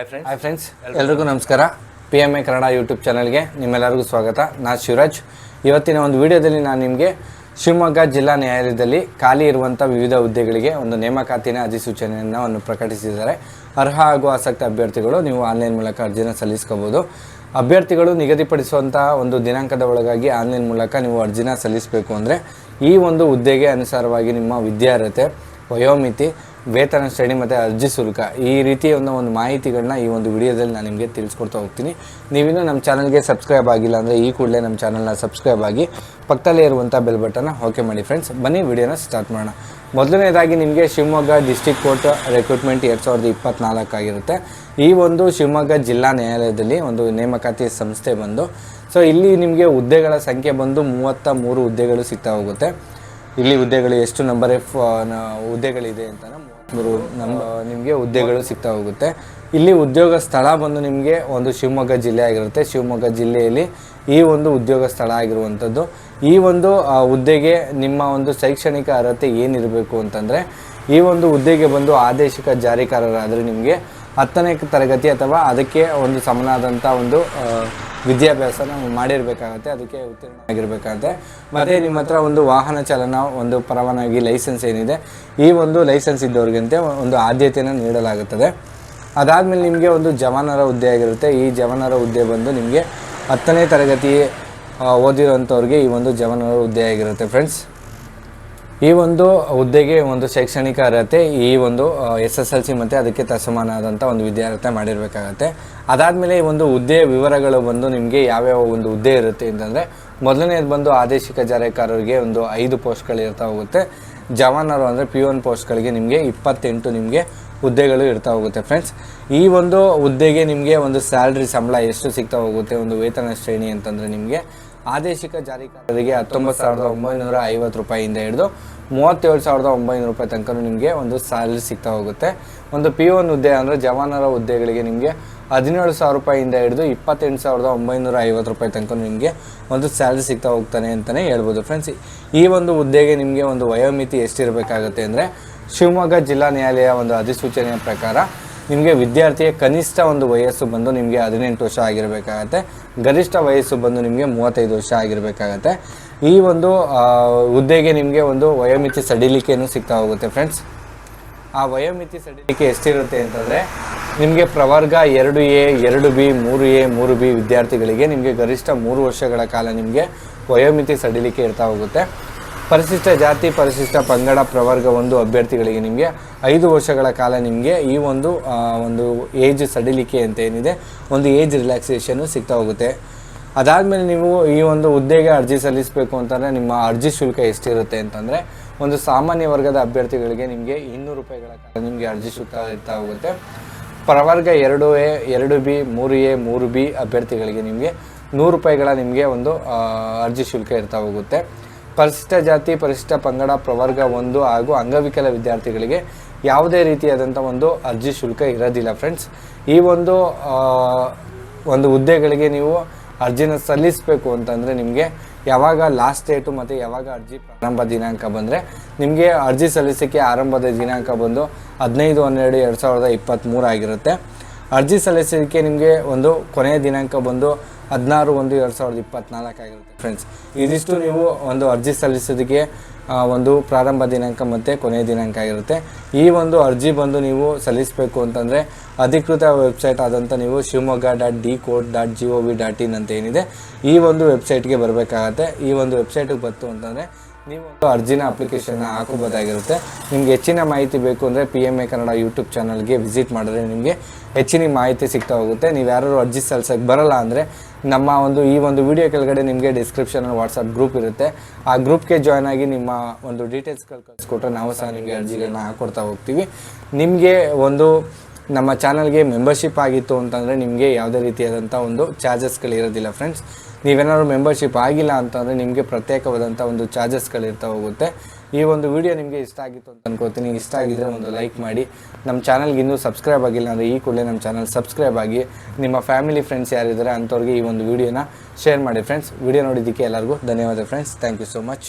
Hi friends hi friends ಎಲ್ರಿಗೂ ನಮಸ್ಕಾರ. P M A Kannada YouTube ಚಾನಲ್ಗೆ ನಿಮ್ಮೆಲ್ಲರಿಗೂ ಸ್ವಾಗತ. ನಾನು ಶಿವರಾಜ್. ಇವತ್ತಿನ ಒಂದು ವಿಡಿಯೋದಲ್ಲಿ ನಾನು ನಿಮಗೆ ಶಿವಮೊಗ್ಗ ಜಿಲ್ಲಾ ನ್ಯಾಯಾಲಯದಲ್ಲಿ ಖಾಲಿ ಇರುವಂಥ ವಿವಿಧ ಹುದ್ದೆಗಳಿಗೆ ಒಂದು ನೇಮಕಾತಿನ ಅಧಿಸೂಚನೆಯನ್ನು ಒಂದು ಪ್ರಕಟಿಸಿದ್ದಾರೆ. ಅರ್ಹ ಹಾಗೂ ಆಸಕ್ತ ಅಭ್ಯರ್ಥಿಗಳು ನೀವು ಆನ್ಲೈನ್ ಮೂಲಕ ಅರ್ಜಿನ ಸಲ್ಲಿಸ್ಕೋಬೋದು. ಅಭ್ಯರ್ಥಿಗಳು ನಿಗದಿಪಡಿಸುವಂಥ ಒಂದು ದಿನಾಂಕದ ಒಳಗಾಗಿ ಆನ್ಲೈನ್ ಮೂಲಕ ನೀವು ಅರ್ಜಿನ ಸಲ್ಲಿಸಬೇಕು ಅಂದರೆ ಈ ಒಂದು ಹುದ್ದೆಗೆ ಅನುಸಾರವಾಗಿ ನಿಮ್ಮ ವಿದ್ಯಾರ್ಹತೆ ವಯೋಮಿತಿ ವೇತನ ಶ್ರೇಣಿ ಮತ್ತು ಅರ್ಜಿ ಶುಲ್ಕ ಈ ರೀತಿಯ ಒಂದು ಒಂದು ಮಾಹಿತಿಗಳನ್ನ ಈ ಒಂದು ವಿಡಿಯೋದಲ್ಲಿ ನಾನು ನಿಮಗೆ ತಿಳಿಸ್ಕೊಡ್ತಾ ಹೋಗ್ತೀನಿ. ನೀವಿನ್ನೂ ನಮ್ಮ ಚಾನಲ್ಗೆ ಸಬ್ಸ್ಕ್ರೈಬ್ ಆಗಿಲ್ಲ ಅಂದರೆ ಈ ಕೂಡಲೇ ನಮ್ಮ ಚಾನಲ್ನ ಸಬ್ಸ್ಕ್ರೈಬ್ ಆಗಿ ಪಕ್ಕದಲ್ಲೇ ಇರುವಂಥ ಬೆಲ್ ಬಟನ್ನ ಓಕೆ ಮಾಡಿ ಫ್ರೆಂಡ್ಸ್ ಬನ್ನಿ, ವಿಡಿಯೋನ ಸ್ಟಾರ್ಟ್ ಮಾಡೋಣ. ಮೊದಲನೇದಾಗಿ ನಿಮಗೆ ಶಿವಮೊಗ್ಗ ಡಿಸ್ಟಿಕ್ ಕೋರ್ಟ್ ರೆಕ್ರೂಟ್ಮೆಂಟ್ ಎರಡು ಸಾವಿರದ ಇಪ್ಪತ್ತ್ನಾಲ್ಕಾಗಿರುತ್ತೆ ಈ ಒಂದು ಶಿವಮೊಗ್ಗ ಜಿಲ್ಲಾ ನ್ಯಾಯಾಲಯದಲ್ಲಿ ಒಂದು ನೇಮಕಾತಿ ಸಂಸ್ಥೆ ಬಂದು ಸೊ ಇಲ್ಲಿ ನಿಮಗೆ ಹುದ್ದೆಗಳ ಸಂಖ್ಯೆ ಬಂದು ಮೂವತ್ತ ಮೂರು ಹುದ್ದೆಗಳು ಸಿಗ್ತಾ ಹೋಗುತ್ತೆ. ಇಲ್ಲಿ ಹುದ್ದೆಗಳು ಎಷ್ಟು ನಂಬರ್ ಎಫ್ ಹುದ್ದೆಗಳಿದೆ ಅಂತ ಮೂರು ನಮ್ಮ ನಿಮಗೆ ಹುದ್ದೆಗಳು ಸಿಗ್ತಾ ಹೋಗುತ್ತೆ. ಇಲ್ಲಿ ಉದ್ಯೋಗ ಸ್ಥಳ ಬಂದು ನಿಮಗೆ ಒಂದು ಶಿವಮೊಗ್ಗ ಜಿಲ್ಲೆ ಆಗಿರುತ್ತೆ. ಶಿವಮೊಗ್ಗ ಜಿಲ್ಲೆಯಲ್ಲಿ ಈ ಒಂದು ಉದ್ಯೋಗ ಸ್ಥಳ ಆಗಿರುವಂಥದ್ದು. ಈ ಒಂದು ಹುದ್ದೆಗೆ ನಿಮ್ಮ ಒಂದು ಶೈಕ್ಷಣಿಕ ಅರ್ಹತೆ ಏನಿರಬೇಕು ಅಂತಂದರೆ, ಈ ಒಂದು ಹುದ್ದೆಗೆ ಬಂದು ಆದೇಶಿಕ ಜಾರಿಕಾರರಾದರೆ ನಿಮಗೆ ಹತ್ತನೇ ತರಗತಿ ಅಥವಾ ಅದಕ್ಕೆ ಒಂದು ಸಮನಾದಂಥ ಒಂದು ವಿದ್ಯಾಭ್ಯಾಸ ವಿದ್ಯಾಭ್ಯಾಸನ ಮಾಡಿರಬೇಕಾಗತ್ತೆ, ಅದಕ್ಕೆ ಉತ್ತೀರ್ಣ ಆಗಿರಬೇಕಾಗತ್ತೆ. ಮತ್ತು ನಿಮ್ಮ ಹತ್ರ ಒಂದು ವಾಹನ ಚಾಲನ, ಒಂದು ಪರವಾನಗಿ, ಲೈಸೆನ್ಸ್ ಏನಿದೆ, ಈ ಒಂದು ಲೈಸೆನ್ಸ್ ಇದ್ದವ್ರಿಗಂತೆ ಒಂದು ಆದ್ಯತೆಯನ್ನು ನೀಡಲಾಗುತ್ತದೆ. ಅದಾದಮೇಲೆ ನಿಮಗೆ ಒಂದು ಜವಾನರ ಹುದ್ದೆ ಆಗಿರುತ್ತೆ. ಈ ಜವಾನರ ಹುದ್ದೆ ಬಂದು ನಿಮಗೆ ಹತ್ತನೇ ತರಗತಿ ಓದಿರೋಂಥವ್ರಿಗೆ ಈ ಒಂದು ಜವಾನರ ಹುದ್ದೆ ಆಗಿರುತ್ತೆ. ಫ್ರೆಂಡ್ಸ್ ಈ ಒಂದು ಹುದ್ದೆಗೆ ಒಂದು ಶೈಕ್ಷಣಿಕ ಅರ್ಹತೆ, ಈ ಒಂದು ಎಸ್ ಎಸ್ ಎಲ್ ಸಿ ಮತ್ತು ಅದಕ್ಕೆ ತಸಮಾನಾದಂಥ ಒಂದು ವಿದ್ಯಾರ್ಹತೆ ಮಾಡಿರಬೇಕಾಗತ್ತೆ. ಅದಾದಮೇಲೆ ಈ ಒಂದು ಹುದ್ದೆಯ ವಿವರಗಳು ಬಂದು ನಿಮಗೆ ಯಾವ್ಯಾವ ಒಂದು ಹುದ್ದೆ ಇರುತ್ತೆ ಅಂತಂದರೆ, ಮೊದಲನೇದು ಬಂದು ಆದೇಶಿಕ ಜಾರಿಕಾರರಿಗೆ ಒಂದು ಐದು ಪೋಸ್ಟ್ಗಳು ಇರ್ತಾ ಹೋಗುತ್ತೆ. ಜವಾನರು ಅಂದರೆ ಪಿ ಒನ್ ಪೋಸ್ಟ್ಗಳಿಗೆ ನಿಮಗೆ ಇಪ್ಪತ್ತೆಂಟು ನಿಮಗೆ ಹುದ್ದೆಗಳು ಇರ್ತಾ ಹೋಗುತ್ತೆ ಫ್ರೆಂಡ್ಸ್ ಈ ಒಂದು ಹುದ್ದೆಗೆ ನಿಮಗೆ ಒಂದು ಸ್ಯಾಲ್ರಿ ಸಂಬಳ ಎಷ್ಟು ಸಿಗ್ತಾ ಹೋಗುತ್ತೆ, ಒಂದು ವೇತನ ಶ್ರೇಣಿ ಅಂತಂದರೆ ನಿಮಗೆ ಆದೇಶಿಕ ಜಾರಿಕಾರರಿಗೆ ಹತ್ತೊಂಬತ್ತು ಸಾವಿರದ ಒಂಬೈನೂರ ಐವತ್ತು ರೂಪಾಯಿಯಿಂದ ಹಿಡಿದು ಮೂವತ್ತೇಳು ಸಾವಿರದ ಒಂಬೈನೂರು ರೂಪಾಯಿ ತನಕ ನಿಮಗೆ ಒಂದು ಸ್ಯಾಲರಿ ಸಿಗ್ತಾ ಹೋಗುತ್ತೆ. ಒಂದು ಪಿ ಒನ್ ಹುದ್ದೆ ಅಂದರೆ ಜವಾನರ ಹುದ್ದೆಗಳಿಗೆ ನಿಮಗೆ ಹದಿನೇಳು ಸಾವಿರ ರೂಪಾಯಿಯಿಂದ ಹಿಡಿದು ಇಪ್ಪತ್ತೆಂಟು ಸಾವಿರದ ಒಂಬೈನೂರ ಐವತ್ತು ರೂಪಾಯಿ ತನಕ ನಿಮಗೆ ಒಂದು ಸ್ಯಾಲ್ರಿ ಸಿಗ್ತಾ ಹೋಗ್ತಾನೆ ಅಂತಲೇ ಹೇಳ್ಬೋದು ಫ್ರೆಂಡ್ಸ್ ಈ ಒಂದು ಹುದ್ದೆಗೆ ನಿಮಗೆ ಒಂದು ವಯೋಮಿತಿ ಎಷ್ಟಿರಬೇಕಾಗುತ್ತೆ ಅಂದರೆ ಶಿವಮೊಗ್ಗ ಜಿಲ್ಲಾ ನ್ಯಾಯಾಲಯ ಒಂದು ಅಧಿಸೂಚನೆಯ ಪ್ರಕಾರ ನಿಮಗೆ ವಿದ್ಯಾರ್ಥಿಯ ಕನಿಷ್ಠ ಒಂದು ವಯಸ್ಸು ಬಂದು ನಿಮಗೆ ಹದಿನೆಂಟು ವರ್ಷ ಆಗಿರಬೇಕಾಗತ್ತೆ. ಗರಿಷ್ಠ ವಯಸ್ಸು ಬಂದು ನಿಮಗೆ ಮೂವತ್ತೈದು ವರ್ಷ ಆಗಿರಬೇಕಾಗತ್ತೆ. ಈ ಒಂದು ಹುದ್ದೆಗೆ ನಿಮಗೆ ಒಂದು ವಯೋಮಿತಿ ಸಡಿಲಿಕೆಯನ್ನು ಸಿಗ್ತಾ ಹೋಗುತ್ತೆ ಫ್ರೆಂಡ್ಸ್ ಆ ವಯೋಮಿತಿ ಸಡಿಲಿಕೆ ಎಷ್ಟಿರುತ್ತೆ ಅಂತಂದರೆ, ನಿಮಗೆ ಪ್ರವರ್ಗ ಎರಡು ಎ, ಎರಡು ಬಿ, ಮೂರು ಎ, ಮೂರು ಬಿ ವಿದ್ಯಾರ್ಥಿಗಳಿಗೆ ನಿಮಗೆ ಗರಿಷ್ಠ ಮೂರು ವರ್ಷಗಳ ಕಾಲ ನಿಮಗೆ ವಯೋಮಿತಿ ಸಡಿಲಿಕೆ ಇರ್ತಾ ಹೋಗುತ್ತೆ. ಪರಿಶಿಷ್ಟ ಜಾತಿ, ಪರಿಶಿಷ್ಟ ಪಂಗಡ, ಪ್ರವರ್ಗ ಒಂದು ಅಭ್ಯರ್ಥಿಗಳಿಗೆ ನಿಮಗೆ ಐದು ವರ್ಷಗಳ ಕಾಲ ನಿಮಗೆ ಈ ಒಂದು ಒಂದು ಏಜ್ ಸಡಿಲಿಕೆ ಅಂತ ಏನಿದೆ, ಒಂದು ಏಜ್ ರಿಲ್ಯಾಕ್ಸೇಷನು ಸಿಗ್ತಾ ಹೋಗುತ್ತೆ. ಅದಾದಮೇಲೆ ನೀವು ಈ ಒಂದು ಹುದ್ದೆಗೆ ಅರ್ಜಿ ಸಲ್ಲಿಸಬೇಕು ಅಂತಂದರೆ ನಿಮ್ಮ ಅರ್ಜಿ ಶುಲ್ಕ ಎಷ್ಟಿರುತ್ತೆ ಅಂತಂದರೆ ಒಂದು ಸಾಮಾನ್ಯ ವರ್ಗದ ಅಭ್ಯರ್ಥಿಗಳಿಗೆ ನಿಮಗೆ ಇನ್ನೂರು ರೂಪಾಯಿಗಳ ಕಾಲ ನಿಮಗೆ ಅರ್ಜಿ ಶುಲ್ಕ ಇರ್ತಾ ಹೋಗುತ್ತೆ. ಪ್ರವರ್ಗ ಎರಡು ಎ, ಎರಡು ಬಿ, ಮೂರು ಎ, ಮೂರು ಬಿ ಅಭ್ಯರ್ಥಿಗಳಿಗೆ ನಿಮಗೆ ನೂರು ರೂಪಾಯಿಗಳ ನಿಮಗೆ ಒಂದು ಅರ್ಜಿ ಶುಲ್ಕ ಇರ್ತಾ ಹೋಗುತ್ತೆ. ಪರಿಶಿಷ್ಟ ಜಾತಿ ಪರಿಶಿಷ್ಟ ಪಂಗಡ, ಪ್ರವರ್ಗ ಒಂದು ಹಾಗೂ ಅಂಗವಿಕಲ ವಿದ್ಯಾರ್ಥಿಗಳಿಗೆ ಯಾವುದೇ ರೀತಿಯಾದಂಥ ಒಂದು ಅರ್ಜಿ ಶುಲ್ಕ ಇರೋದಿಲ್ಲ ಫ್ರೆಂಡ್ಸ್. ಈ ಒಂದು ಒಂದು ಹುದ್ದೆಗಳಿಗೆ ನೀವು ಅರ್ಜಿನ ಸಲ್ಲಿಸಬೇಕು ಅಂತಂದರೆ ನಿಮಗೆ ಯಾವಾಗ ಲಾಸ್ಟ್ ಡೇಟು ಮತ್ತು ಯಾವಾಗ ಅರ್ಜಿ ಪ್ರಾರಂಭ ದಿನಾಂಕ ಬಂದರೆ ನಿಮಗೆ ಅರ್ಜಿ ಸಲ್ಲಿಸೋಕ್ಕೆ ಆರಂಭದ ದಿನಾಂಕ ಬಂದು ಹದಿನೈದು, ಹನ್ನೆರಡು, ಎರಡು ಸಾವಿರದ ಇಪ್ಪತ್ತ್ಮೂರು ಆಗಿರುತ್ತೆ. ಅರ್ಜಿ ಸಲ್ಲಿಸಲಿಕ್ಕೆ ನಿಮಗೆ ಒಂದು ಕೊನೆಯ ದಿನಾಂಕ ಬಂದು ಹದಿನಾರು ಒಂದು ಎರಡು ಸಾವಿರದ ಇಪ್ಪತ್ತ್ನಾಲ್ಕು ಆಗಿರುತ್ತೆ. ಫ್ರೆಂಡ್ಸ್ ಇದಿಷ್ಟು ನೀವು ಒಂದು ಅರ್ಜಿ ಸಲ್ಲಿಸೋದಕ್ಕೆ ಒಂದು ಪ್ರಾರಂಭ ದಿನಾಂಕ ಮತ್ತು ಕೊನೆಯ ದಿನಾಂಕ ಆಗಿರುತ್ತೆ. ಈ ಒಂದು ಅರ್ಜಿ ಬಂದು ನೀವು ಸಲ್ಲಿಸಬೇಕು ಅಂತಂದರೆ ಅಧಿಕೃತ ವೆಬ್ಸೈಟ್ ಆದಂಥ ನೀವು Shivamogga dot D code dot G O V dot in ಅಂತ ಏನಿದೆ, ಈ ಒಂದು ವೆಬ್ಸೈಟ್ಗೆ ಬರಬೇಕಾಗತ್ತೆ. ಈ ಒಂದು ವೆಬ್ಸೈಟಿಗೆ ಬಂತು ಅಂತಂದರೆ ನೀವು ಅರ್ಜಿನ ಅಪ್ಲಿಕೇಶನ್ನ ಹಾಕೋಬೋದಾಗಿರುತ್ತೆ ನಿಮ್ಗೆ ಹೆಚ್ಚಿನ ಮಾಹಿತಿ ಬೇಕು ಅಂದರೆ P M A Kannada YouTube ಚಾನಲ್ಗೆ ವಿಸಿಟ್ ಮಾಡಿದ್ರೆ ನಿಮಗೆ ಹೆಚ್ಚಿನ ಮಾಹಿತಿ ಸಿಗ್ತಾ ಹೋಗುತ್ತೆ. ನೀವು ಯಾರು ಅರ್ಜಿ ಸಲ್ಸಕ್ಕೆ ಬರಲ್ಲ ಅಂದರೆ ನಮ್ಮ ಒಂದು ಈ ಒಂದು ವಿಡಿಯೋ ಕೆಳಗಡೆ ನಿಮಗೆ ಡಿಸ್ಕ್ರಿಪ್ಷನಲ್ಲಿ ವಾಟ್ಸಪ್ ಗ್ರೂಪ್ ಇರುತ್ತೆ. ಆ ಗ್ರೂಪ್ಗೆ ಜಾಯ್ನ್ ಆಗಿ ನಿಮ್ಮ ಒಂದು ಡೀಟೇಲ್ಸ್ಗಳು ಕಳಿಸ್ಕೊಟ್ರೆ ನಾವು ಸಹ ನಿಮಗೆ ಅರ್ಜಿಗಳನ್ನ ಹಾಕೊಡ್ತಾ ಹೋಗ್ತೀವಿ. ನಿಮಗೆ ಒಂದು ನಮ್ಮ ಚಾನಲ್ಗೆ ಮೆಂಬರ್ಶಿಪ್ ಆಗಿತ್ತು ಅಂತಂದರೆ ನಿಮಗೆ ಯಾವುದೇ ರೀತಿಯಾದಂಥ ಒಂದು ಚಾರ್ಜಸ್ಗಳು ಇರೋದಿಲ್ಲ ಫ್ರೆಂಡ್ಸ್ ನೀವೇನಾದ್ರು ಮೆಂಬರ್ಶಿಪ್ ಆಗಿಲ್ಲ ಅಂತಂದರೆ ನಿಮಗೆ ಪ್ರತ್ಯೇಕವಾದಂಥ ಒಂದು ಚಾರ್ಜಸ್ಗಳಿರ್ತಾ ಹೋಗುತ್ತೆ. ಈ ಒಂದು ವಿಡಿಯೋ ನಿಮಗೆ ಇಷ್ಟ ಆಗಿತ್ತು ಅಂತ ಅನ್ಕೋತೀನಿ. ಇಷ್ಟ ಆಗಿದ್ರೆ ಒಂದು ಲೈಕ್ ಮಾಡಿ. ನಮ್ಮ ಚಾನಲ್ಗೆ ಇನ್ನೂ ಸಬ್ಸ್ಕ್ರೈಬ್ ಆಗಿಲ್ಲ ಅಂದರೆ ಈ ಕೂಡಲೇ ನಮ್ಮ ಚಾನಲ್ ಸಬ್ಸ್ಕ್ರೈಬ್ ಆಗಿ ನಿಮ್ಮ ಫ್ಯಾಮಿಲಿ ಫ್ರೆಂಡ್ಸ್ ಯಾರಿದ್ದಾರೆ ಅಂಥವ್ರಿಗೆ ಈ ಒಂದು ವಿಡಿಯೋನ ಶೇರ್ ಮಾಡಿ ಫ್ರೆಂಡ್ಸ್ ವಿಡಿಯೋ ನೋಡಿದ್ದಕ್ಕೆ ಎಲ್ಲರಿಗೂ ಧನ್ಯವಾದ friends thank you so much